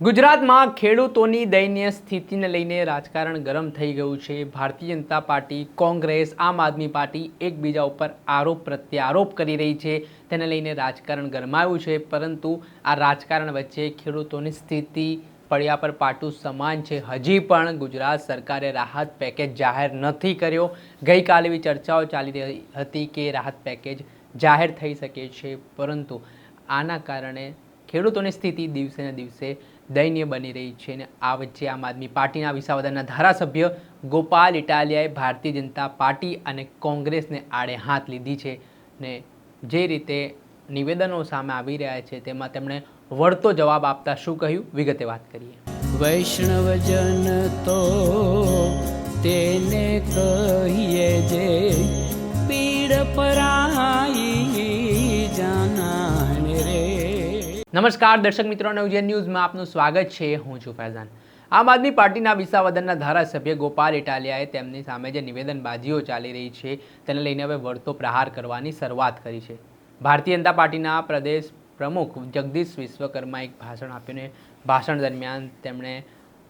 ગુજરાતમાં ખેડૂતોની દયનીય સ્થિતિને લઈને રાજકારણ ગરમ થઈ ગયું છે. ભારતીય જનતા પાર્ટી, કોંગ્રેસ, આમ આદમી પાર્ટી એકબીજા ઉપર આરોપ પ્રત્યારોપ કરી રહી છે. તેને લઈને રાજકારણ ગરમાયું છે, પરંતુ આ રાજકારણ વચ્ચે ખેડૂતોની સ્થિતિ પડ્યા પર પાટું સમાન છે. હજી પણ ગુજરાત સરકારે રાહત પેકેજ જાહેર નથી કર્યો. ગઈકાલે એવી ચર્ચાઓ ચાલી રહી હતી કે રાહત પેકેજ જાહેર થઈ શકે છે, પરંતુ આના કારણે ખેડૂતોની સ્થિતિ દિવસે ને દિવસે દયનીય બની રહી છે અને આ વચ્ચે આમ આદમી પાર્ટીના વિસાવદરના ધારાસભ્ય ગોપાલ ઇટાલિયાએ ભારતીય જનતા પાર્ટી અને કોંગ્રેસને આડે હાથ લીધી છે ને જે રીતે નિવેદનો સામે આવી રહ્યા છે તેમાં તેમણે વળતો જવાબ આપતા શું કહ્યું? વિગતે વાત કરીએ. વૈષ્ણવજન તો તેને કહીએ જે પીડ પરાઈ નમસ્કાર, દર્શક મિત્રો નવજન ન્યૂઝમાં આપનું સ્વાગત છે. હું છું ફૈઝાન. આમ આદમી પાર્ટીના વિસાવદનના ધારાસભ્ય ગોપાલ ઇટાલિયાએ તેમની સામે જે નિવેદનબાજીઓ ચાલી રહી છે, તેને લઈને હવે વળતો પ્રહાર કરવાની શરૂઆત કરી છે. ભારતીય જનતા પાર્ટીના પ્રદેશ પ્રમુખ જગદીશ વિશ્વકર્મા એક ભાષણ આપ્યું ને ભાષણ દરમિયાન તેમણે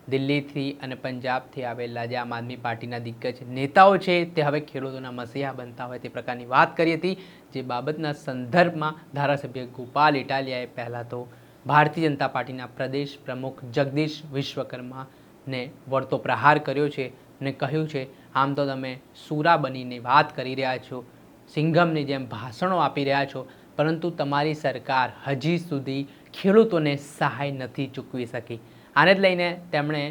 દિલ્હીથી અને પંજાબથી આવેલા જે આમ આદમી પાર્ટીના દિગ્ગજ નેતાઓ છે, તે હવે ખેડૂતોના મસીહા બનતા હોય તે પ્રકારની વાત કરી હતી. જે બાબતના સંદર્ભમાં ધારાસભ્ય ગોપાલ ઇટાલિયાએ પહેલાં તો ભારતીય જનતા પાર્ટીના પ્રદેશ પ્રમુખ જગદીશ વિશ્વકર્માને વળતો પ્રહાર કર્યો છે ને કહ્યું છે, આમ તો તમે સુરા બનીને વાત કરી રહ્યા છો, સિંઘમની જેમ ભાષણો આપી રહ્યા છો, પરંતુ તમારી સરકાર હજી સુધી ખેડૂતોને સહાય નથી ચૂકવી શકી. આને જ લઈને તેમણે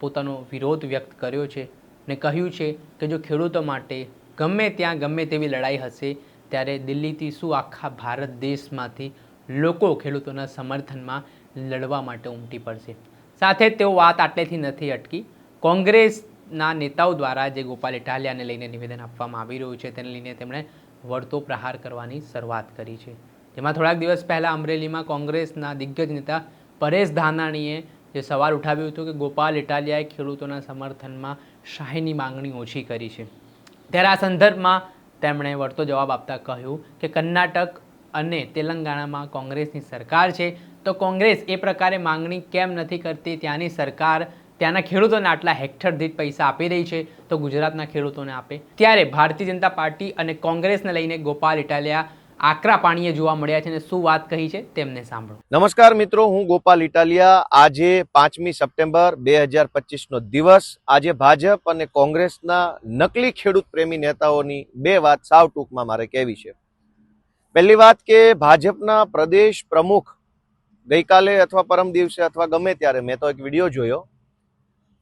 પોતાનો વિરોધ વ્યક્ત કર્યો છે ને કહ્યું છે કે જો ખેડૂતો માટે ગમે ત્યાં ગમે તેવી લડાઈ હશે, ત્યારે દિલ્હીથી શું આખા ભારત દેશમાંથી લોકો ખેડૂતોના સમર્થનમાં લડવા માટે ઉમટી પડશે? સાથે તેઓ વાત આટલેથી નથી અટકી. કોંગ્રેસના નેતાઓ દ્વારા જે ગોપાલ ઇટાલિયાને લઈને નિવેદન આપવામાં આવી રહ્યું છે, તેને લઈને તેમણે વળતો પ્રહાર કરવાની શરૂઆત કરી છે. જેમાં થોડાક દિવસ પહેલાં અમરેલીમાં કોંગ્રેસના દિગ્ગજ નેતા પરેશ ધાનાણીએ જે સવાલ ઉઠાવ્યું હતું કે ગોપાલ ઇટાલિયાએ ખેડૂતોના સમર્થનમાં શાહીની માંગણી ઓછી કરી છે. ત્યારે આ સંદર્ભમાં તેમણે વળતો જવાબ આપતા કહ્યું કે કર્ણાટક અને તેલંગાણામાં કોંગ્રેસની સરકાર છે, તો કોંગ્રેસ એ પ્રકારે માંગણી કેમ નથી કરતી? ત્યાંની સરકાર ત્યાંના ખેડૂતોને આટલા હેક્ટર દીઠ પૈસા આપી રહી છે, તો ગુજરાતના ખેડૂતોને આપે. ત્યારે ભારતીય જનતા પાર્ટી અને કોંગ્રેસને લઈને ગોપાલ ઇટાલિયા આકરા પાણીએ જોવા મળ્યા છે અને શું વાત કહી છે તેમને સાંભળો. નમસ્કાર મિત્રો, હું ગોપાલ ઇટાલિયા. આજે પાંચમી સપ્ટેમ્બર બે હજાર પચીસનો દિવસ. આજે ભાજપ અને કોંગ્રેસના નકલી ખેડૂત પ્રેમી નેતાઓની બે વાત સાવ ટૂંકમાં મારે કહેવી છે. પહેલી વાત કે ભાજપના પ્રદેશ પ્રમુખ ગઈકાલે અથવા પરમ દિવસે અથવા ગમે ત્યારે, મેં તો એક વીડિયો જોયો.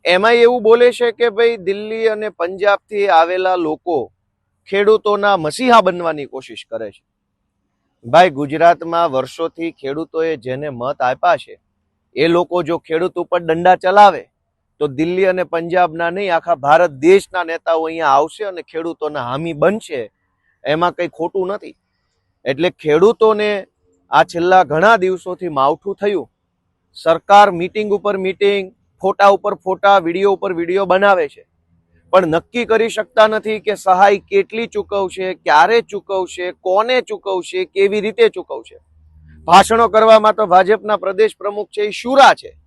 એમાં એવું બોલે છે કે ભાઈ દિલ્હી અને પંજાબથી આવેલા લોકો ખેડૂતોના મસીહા બનવાની કોશિશ કરે છે. ભાઈ, ગુજરાતમાં વર્ષોથી ખેડૂતોએ જેને મત આપ્યા છે, એ લોકો જો ખેડૂત ઉપર દંડા ચલાવે, તો દિલ્હી અને પંજાબના નહીં, આખા ભારત દેશના નેતાઓ અહીંયા આવશે અને ખેડૂતોના હામી બનશે, એમાં કંઈ ખોટું નથી. એટલે ખેડૂતોને આ છેલ્લા ઘણા દિવસોથી માવઠું થયું. સરકાર મીટિંગ ઉપર મીટિંગ, ફોટા ઉપર ફોટા, વીડિયો ઉપર વીડિયો બનાવે છે. પણ નક્કી કરી શકતા નથી કે સહાય કેટલી ચૂકવશે, ક્યારે ચૂકવશે, કોને ચૂકવશે, કેવી રીતે ચૂકવશે. ભાષણો કરવામાં તો ભાજપના પ્રદેશ પ્રમુખ છે એ શુરા છે.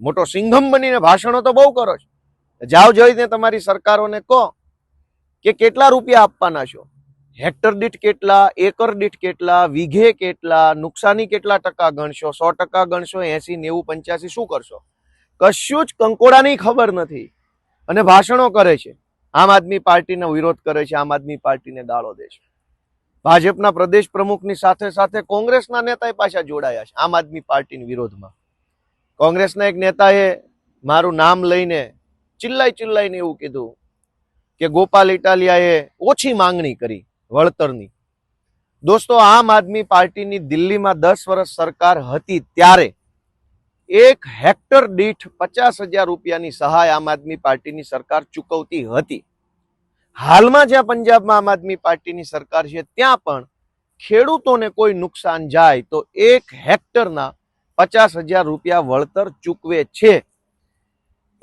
મોટો સિંઘમ બનીને ભાષણો તો બહુ કરો છો. જાવ જોઈને તમારી સરકારોને કહો કે કેટલા રૂપિયા આપવાના છો? હેક્ટર દીઠ કેટલા, એકર દીઠ કેટલા, વીઘે કેટલા, નુકસાની કેટલા ટકા ગણશો, સો ટકા ગણશો, એસી, નેવું, પંચ્યાસી શું કરશો? કશું જ કંકોડાની ખબર નથી. અને ભાષણો કરે છે. આમ આદમી પાર્ટીનો વિરોધ કરે છે, આમ આદમી પાર્ટીને ગાળો દે છે. ભાજપના પ્રદેશ પ્રમુખની સાથે સાથે કોંગ્રેસના નેતાએ પાછા જોડાયા છે, આમ આદમી પાર્ટીના વિરોધમાં. કોંગ્રેસના એક નેતાએ મારું નામ લઈને ચિલ્લાઈ ચિલ્લાઈને એવું કીધું કે ગોપાલ ઇટાલિયાએ ઓછી માંગણી કરી વળતરની. દોસ્તો, આમ આદમી પાર્ટીની દિલ્હીમાં દસ વર્ષ સરકાર હતી ત્યારે એક હેક્ટર દીઠ પચાસ હજાર રૂપિયાની સહાય આમ આદમી પાર્ટીની સરકાર ચૂકવતી હતી. હાલમાં જ્યાં પંજાબમાં આમ આદમી પાર્ટીની સરકાર છે, ત્યાં પણ ખેડૂતોને કોઈ નુકસાન જાય તો એક હેક્ટરના પચાસ હજાર રૂપિયા વળતર ચૂકવે છે.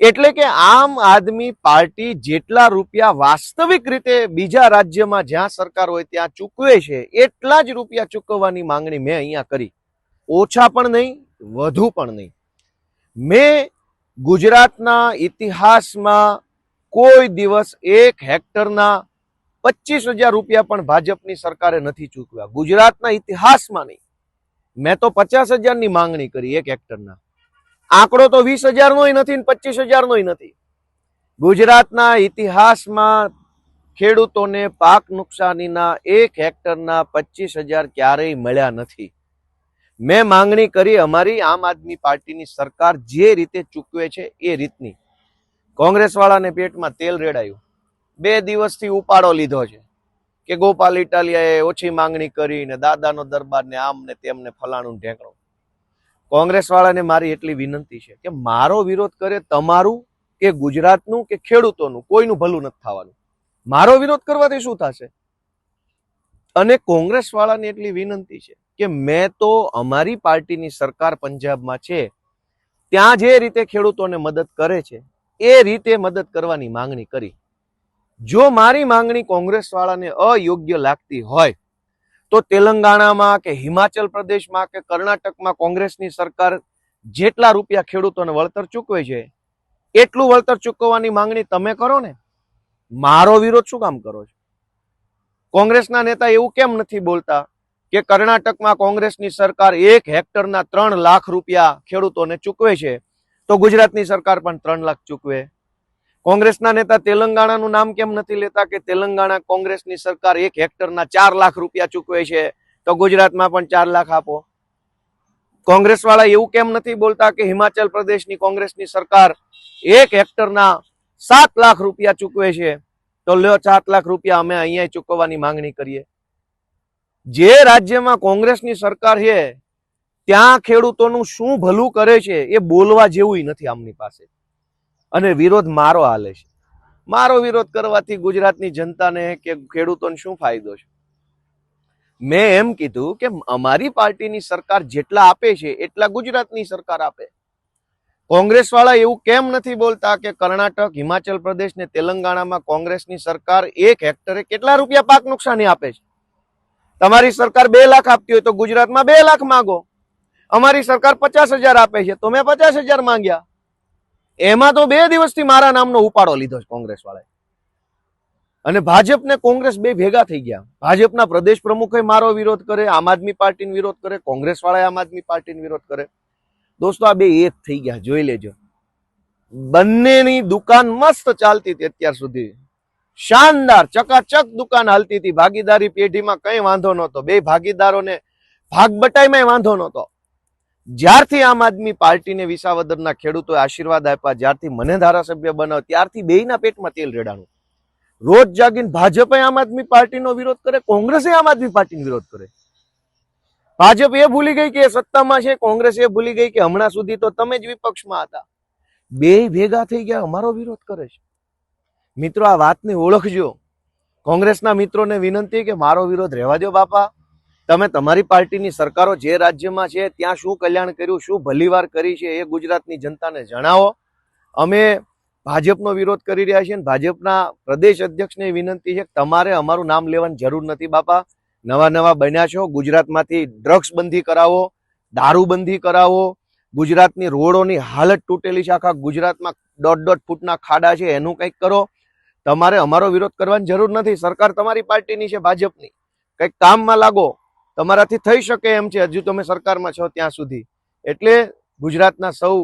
એટલે કે આમ આદમી પાર્ટી જેટલા રૂપિયા વાસ્તવિક રીતે બીજા રાજ્યમાં જ્યાં સરકાર હોય ત્યાં ચૂકવે છે, એટલા જ રૂપિયા ચૂકવવાની માંગણી મેં અહીંયા કરી. ઓછા પણ નહીં, વધુ પણ નહીં. મેં ગુજરાતના ઇતિહાસમાં કોઈ દિવસ એક હેક્ટરના પચીસ હજાર રૂપિયા પણ ભાજપની સરકારે નથી ચૂકવ્યા. ગુજરાતના ઇતિહાસમાં નહીં. મેં તો પચાસ હજારની માંગણી કરી એક હેક્ટરના. આંકડો તો વીસ હજારનો નથી ને પચીસ હજારનો નથી. ગુજરાતના ઇતિહાસમાં ખેડૂતોને પાક નુકસાનીના એક હેક્ટરના પચીસ હજાર ક્યારેય મળ્યા નથી. મેં માંગણી કરી અમારી આમ આદમી પાર્ટીની સરકાર જે રીતે ચૂકવે છે એ રીતની. કોંગ્રેસવાળાને પેટમાં તેલ રેડાયું. બે દિવસથી ઉપાડો લીધો છે કે ગોપાલ ઇટાલિયાએ ઓછી માંગણી કરી ને દાદાનો દરબાર ને આમ ને તેમને ફલાણું ને કોંગ્રેસવાળાને મારી એટલી વિનંતી છે કે મારો વિરોધ કરે તમારું કે ગુજરાતનું કે ખેડૂતોનું, કોઈનું ભલું નથી થવાનું. મારો વિરોધ કરવાથી શું થશે? અને કોંગ્રેસવાળાને એટલી વિનંતી છે કે મેં તો અમારી પાર્ટીની સરકાર પંજાબમાં છે, ત્યાં જે રીતે ખેડૂતોને મદદ કરે છે, એ રીતે મદદ કરવાની માંગણી કરી. જો મારી માંગણી કોંગ્રેસવાળાને અયોગ્ય લાગતી હોય, તો તેલંગાણામાં કે હિમાચલ પ્રદેશમાં કે કર્ણાટકમાં કોંગ્રેસની સરકાર જેટલા રૂપિયા ખેડૂતોને વળતર ચૂકવે છે, એટલું વળતર ચૂકવવાની માંગણી તમે કરો ને, મારો વિરોધ શું કામ કરો છો? કોંગ્રેસના નેતા એવું કેમ નથી બોલતા? કે કર્ણાટકમાં કોંગ્રેસની સરકાર એક હેક્ટરના ત્રણ લાખ રૂપિયા ખેડૂતોને ચૂકવે છે, તો ગુજરાતની સરકાર પણ ત્રણ લાખ ચૂકવે. કોંગ્રેસના નેતા તેલંગાણાનું નામ કેમ નથી લેતા કે તેલંગાણા કોંગ્રેસની સરકાર એક હેક્ટરના ચાર લાખ રૂપિયા ચૂકવે છે, તો ગુજરાતમાં પણ ચાર લાખ આપો. કોંગ્રેસ વાળા એવું કેમ નથી બોલતા કે હિમાચલ પ્રદેશની કોંગ્રેસની સરકાર એક હેક્ટરના સાત લાખ રૂપિયા ચૂકવે છે, તો લ્યો સાત લાખ રૂપિયા અમે અહીંયા ચૂકવવાની માંગણી કરીએ. જે રાજ્યમાં કોંગ્રેસની સરકાર છે, ત્યાં ખેડૂતોનું શું ભલું કરે છે, એ બોલવા જેવું નથી આમની પાસે. અને વિરોધ મારો હાલે છે. મારો વિરોધ કરવાથી ગુજરાતની જનતાને કે ખેડૂતોને શું ફાયદો છે? મેં એમ કીધું કે અમારી પાર્ટીની સરકાર જેટલા આપે છે, એટલા ગુજરાતની સરકાર આપે. કોંગ્રેસ વાળા એવું કેમ નથી બોલતા કે કર્ણાટક, હિમાચલ પ્રદેશ ને તેલંગાણામાં કોંગ્રેસની સરકાર એક હેક્ટરે કેટલા રૂપિયા પાક નુકસાની આપે છે? તમારી સરકાર બે લાખ આપતી હોય તો ગુજરાતમાં બે લાખ માંગો. અમારી સરકાર પચાસ હજાર આપે છે, તો મેં પચાસ માંગ્યા. એમાં તો બે દિવસથી મારા નામનો ઉપાડો લીધો છે કોંગ્રેસ વાળાએ અને ભાજપ ને કોંગ્રેસ બે ભેગા થઈ ગયા. ભાજપના પ્રદેશ પ્રમુખે મારો વિરોધ કરે, આમ આદમી પાર્ટીનો વિરોધ કરે કોંગ્રેસ વાળાએ આમ આદમી પાર્ટીનો વિરોધ કરે. દોસ્તો, આ બે એક થઈ ગયા, જોઈ લેજો. બંનેની દુકાન મસ્ત ચાલતી હતી અત્યાર સુધી. શાનદાર, ચકાચક દુકાન હાલતી હતી. ભાગીદારી પેઢીમાં કઈ વાંધો નહોતો. બે ભાગીદારોને ભાગ બટાઈમાં વાંધો નહોતો. જ્યારથી આમ આદમી પાર્ટીને વિસાવદરના ખેડૂતોએ આશીર્વાદ આપ્યા, જ્યારથી મને ધારાસભ્ય બનાવ ત્યારથી બેયના પેટમાં તેલ રેડાણું. રોજ જાગીને ભાજપે આમ આદમી પાર્ટીનો વિરોધ કરે, કોંગ્રેસે આમ આદમી પાર્ટીનો વિરોધ કરે? ભાજપ એ ભૂલી ગઈ કે સત્તામાં છે, કોંગ્રેસ એ ભૂલી ગઈ કે હમણાં સુધી તો તમે જ વિપક્ષમાં હતા. બે ભેગા થઈ ગયા, અમારો વિરોધ કરે છે. મિત્રો, આ વાતને ઓળખજો. કોંગ્રેસના મિત્રોને વિનંતી કે મારો વિરોધ રહેવા દો બાપા. તમે તમારી પાર્ટીની સરકારો જે રાજ્યમાં છે, ત્યાં શું કલ્યાણ કર્યું, શું ભલીવાર કરી છે એ ગુજરાતની જનતાને જણાવો. અમે ભાજપનો વિરોધ કરી રહ્યા છીએ અને ભાજપના પ્રદેશ અધ્યક્ષને વિનંતી છે કે તમારે અમારું નામ લેવાની જરૂર નથી બાપા. નવા નવા બન્યા છો, ગુજરાતમાંથી ડ્રગ્સ બંધી કરાવો દારૂબંધી કરાવો, ગુજરાતની રોડોની હાલત તૂટેલી છે, આખા ગુજરાતમાં દોઢ દોઢ ફૂટના ખાડા છે, એનું કંઈક કરો. તમારે અમારો વિરોધ કરવાની જરૂર નથી. સરકાર તમારી પાર્ટીની છે, ભાજપની. કંઈક કામમાં લાગો. તમારાથી થઈ શકે એમ છે. હજુ તમે સરકારમાં છો ત્યાં સુધી. એટલે ગુજરાતના સૌ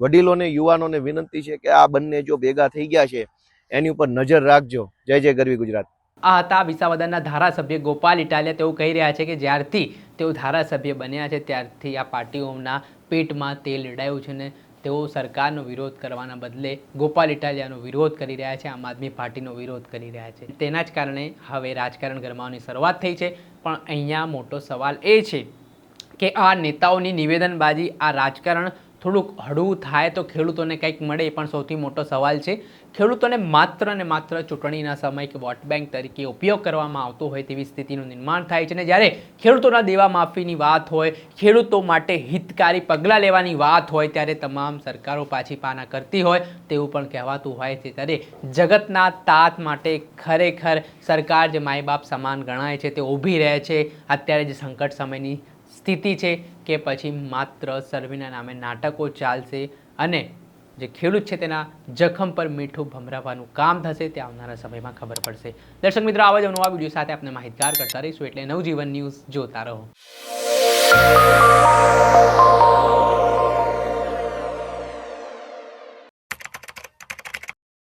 વડીલોને, યુવાનોને વિનંતી છે કે આ બંને જો ભેગા થઈ ગયા છે, એની ઉપર નજર રાખજો. જય જય ગરવી ગુજરાત. આ હતા વિસાવદરના ધારાસભ્ય ગોપાલ ઇટાલિયા. તેઓ કહી રહ્યા છે કે જ્યારથી તેઓ ધારાસભ્ય બન્યા છે, ત્યારથી આ પાર્ટીઓના પેટમાં તેલ રેડાયું છે ને તેઓ સરકારનો વિરોધ કરવાના બદલે ગોપાલ ઇટાલિયાનો વિરોધ કરી રહ્યા છે, આમ આદમી પાર્ટીનો વિરોધ કરી રહ્યા છે. તેના જ કારણે હવે રાજકારણ ગરમાવાની શરૂઆત થઈ છે. પણ અહીંયા મોટો સવાલ એ છે કે આ નેતાઓની નિવેદનબાજી, આ રાજકારણ થોડુંક હળવું થાય તો ખેડૂતોને કંઈક મળે એ પણ સૌથી મોટો સવાલ છે. ખેડૂતોને માત્ર ને માત્ર ચૂંટણીના સમય કે વોટ બેંક તરીકે ઉપયોગ કરવામાં આવતો હોય તેવી સ્થિતિનું નિર્માણ થાય છે અને જ્યારે ખેડૂતોના દેવા માફીની વાત હોય, ખેડૂતો માટે હિતકારી પગલાં લેવાની વાત હોય ત્યારે તમામ સરકારો પાછી પાના કરતી હોય તેવું પણ કહેવાતું હોય છે. ત્યારે જગતના તાત માટે ખરેખર સરકાર જે માય બાપ સમાન ગણાય છે તે ઊભી રહે છે. અત્યારે જે સંકટ સમયની સ્થિતિ છે કે પછી માત્ર સર્વેના નામે નાટકો ચાલશે અને જે ખેડૂત છે તેના જખમ પર મીઠું ભમરાવાનું કામ થશે તે આવનારા સમયમાં ખબર પડશે. દર્શક મિત્રો, આવા જ નવા વીડિયો સાથે આપણે માહિતગાર કરતા રહીશું એટલે નવજીવન ન્યૂઝ જોતા રહો.